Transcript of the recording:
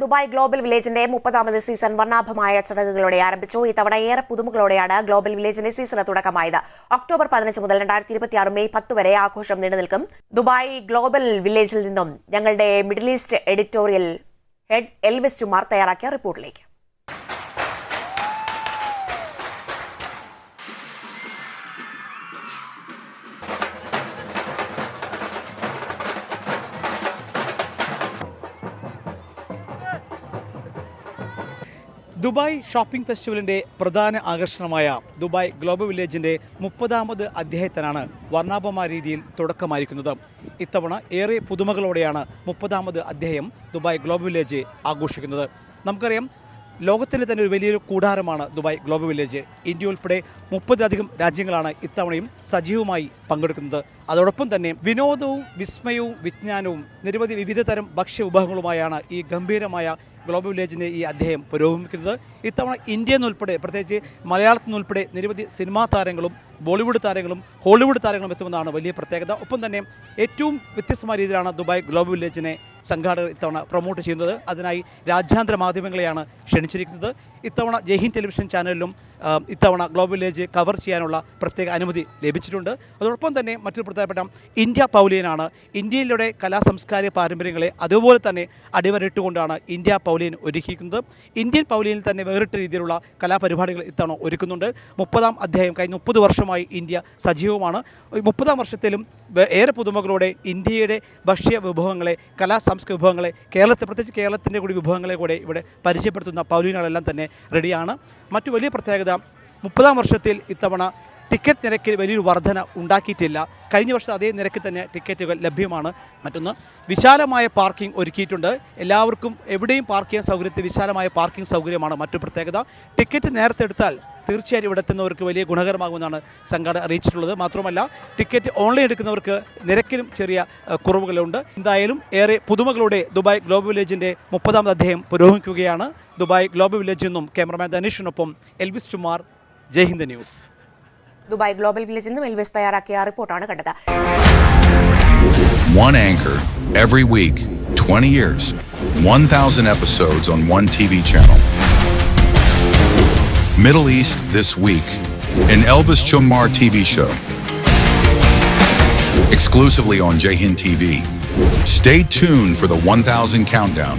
Dubai global വില്ലേജിന്റെ മുപ്പതാമത് season വർണാഭമായ ചടങ്ങുകളോടെ ആരംഭിച്ചു. ഇത്തവണ ഏറെ പുതുമകളോടെയാണ് ഗ്ലോബൽ വില്ലേജിന്റെ സീസണ് തുടക്കമായത്. ഒക്ടോബർ പതിനഞ്ച് മുതൽ രണ്ടായിരത്തി ഇരുപത്തിയാറ് മെയ് പത്ത് വരെ ആഘോഷം നീണ്ടുനിൽക്കും ദുബായ് ഗ്ലോബൽ വില്ലേജിൽ നിന്നും ഞങ്ങളുടെ middle east editorial head Elvis തയ്യാറാക്കിയ റിപ്പോർട്ടിലേക്ക്. ദുബായ് ഷോപ്പിംഗ് ഫെസ്റ്റിവലിന്റെ പ്രധാന ആകർഷണമായ ദുബായ് ഗ്ലോബൽ വില്ലേജിന്റെ മുപ്പതാമത് അധ്യായത്തിനാണ് വർണാഭമായ രീതിയിൽ തുടക്കമായിരിക്കുന്നത്. ഇത്തവണ ഏറെ പുതുമകളോടെയാണ് മുപ്പതാമത് അധ്യായം ദുബായ് ഗ്ലോബൽ വില്ലേജ് ആഘോഷിക്കുന്നത്. നമുക്കറിയാം ലോകത്തിന്റെ തന്നെ ഒരു വലിയൊരു കൂടാരമാണ് ദുബായ് ഗ്ലോബൽ വില്ലേജ്. ഇന്ത്യ ഉൾപ്പെടെ മുപ്പതിലധികം രാജ്യങ്ങളാണ് ഇത്തവണയും സജീവമായി പങ്കെടുക്കുന്നത്. അതോടൊപ്പം തന്നെ വിനോദവും വിസ്മയവും വിജ്ഞാനവും നിരവധി വിവിധ തരം ഭക്ഷ്യ വിഭവങ്ങളുമായാണ് ഈ ഗംഭീരമായ ഗ്ലോബൽ വില്ലേജിന്റെ ഈ അദ്ദേഹം പുരോഗമിക്കുന്നത്. ഇത്തവണ ഇന്ത്യയിൽ നിന്നുൾപ്പെടെ പ്രത്യേകിച്ച് മലയാളത്തിൽ നിന്നുൾപ്പെടെ നിരവധി സിനിമാ താരങ്ങളും ബോളിവുഡ് താരങ്ങളും ഹോളിവുഡ് താരങ്ങളും എത്തുമെന്നാണ് വലിയ പ്രത്യേകത. ഒപ്പം തന്നെ ഏറ്റവും വ്യത്യസ്തമായ രീതിയിലാണ് ദുബായ് ഗ്ലോബൽ വില്ലേജിനെ സംഘാടകർ ഇത്തവണ പ്രൊമോട്ട് ചെയ്യുന്നത്. അതിനായി രാജ്യാന്തര മാധ്യമങ്ങളെയാണ് ക്ഷണിച്ചിരിക്കുന്നത്. ഇത്തവണ ജയ്ഹിൻ ടെലിവിഷൻ ചാനലിലും ഇത്തവണ ഗ്ലോബൽ വില്ലേജ് കവർ ചെയ്യാനുള്ള പ്രത്യേക അനുമതി ലഭിച്ചിട്ടുണ്ട്. അതോടൊപ്പം തന്നെ മറ്റൊരു പ്രധാനപ്പെട്ട ഇന്ത്യ പൗലിയനാണ്. ഇന്ത്യയിലൂടെ കലാ സംസ്കാരിക പാരമ്പര്യങ്ങളെ അതുപോലെ തന്നെ അടിവരയിട്ടുകൊണ്ടാണ് ഇന്ത്യ പൗലിയൻ ഒരുക്കിയിരിക്കുന്നത്. ഇന്ത്യൻ പൗലിയനിൽ തന്നെ വേറിട്ട രീതിയിലുള്ള കലാപരിപാടികൾ ഇത്തവണ ഒരുക്കുന്നുണ്ട്. മുപ്പതാം അധ്യായം കഴിഞ്ഞ മുപ്പത് വർഷമായി ഇന്ത്യ സജീവമാണ്. മുപ്പതാം വർഷത്തിലും ഏറെ പുതുമകളോടെ ഇന്ത്യയുടെ ഭക്ഷ്യ വിഭവങ്ങളെ കലാ സാംസ്കാരിക വിഭവങ്ങളെ കേരളത്തെ പ്രത്യേകിച്ച് കേരളത്തിന്റെ കൂടി വിഭവങ്ങളെ കൂടെ ഇവിടെ പരിചയപ്പെടുത്തുന്ന പൗലിയനുകളെല്ലാം തന്നെ റെഡിയാണ് മറ്റു വലിയ പ്രത്യേകത മുപ്പതാം വർഷത്തിൽ ഇത്തവണ ടിക്കറ്റ് നിരക്കിൽ വലിയൊരു വർധന ഉണ്ടാക്കിയിട്ടില്ല. കഴിഞ്ഞ വർഷം അതേ നിരക്കിൽ തന്നെ ടിക്കറ്റുകൾ ലഭ്യമാണ്. മറ്റൊന്ന് വിശാലമായ പാർക്കിംഗ് ഒരുക്കിയിട്ടുണ്ട്. എല്ലാവർക്കും എവിടെയും പാർക്ക് ചെയ്യാൻ സൗകര്യത്തിൽ വിശാലമായ പാർക്കിംഗ് സൗകര്യമാണ് മറ്റു പ്രത്യേകത. ടിക്കറ്റ് നേരത്തെ എടുത്താൽ തീർച്ചയായും ഇവിടെ എത്തുന്നവർക്ക് വലിയ ഗുണകരമാകുമെന്നാണ് സംഘാടകർ അറിയിച്ചിട്ടുള്ളത്. മാത്രമല്ല ടിക്കറ്റ് ഓൺലൈൻ എടുക്കുന്നവർക്ക് നിരക്കിലും ചെറിയ കുറവുകളുണ്ട്. എന്തായാലും ഏറെ പുതുമകളോടെ ദുബായ് ഗ്ലോബൽ വില്ലേജിന്റെ മുപ്പതാമത് അദ്ദേഹം പുരോഗമിക്കുകയാണ്. ദുബായ് ഗ്ലോബൽ വില്ലേജിൽ നിന്നും cameraman ധനീഷിനൊപ്പം Elvis Kumar Jaihind news. Dubai global വില്ലേജിൽ നിന്നും എൽവിസ് തയ്യാറാക്കിയ റിപ്പോർട്ടാണ് കണ്ടത് One anchor every week, 20 years, 1,000 episodes on one TV channel. Middle East This Week, an Elvis Chumar TV show. Exclusively on Jahin TV. Stay tuned for the 1,000 countdown.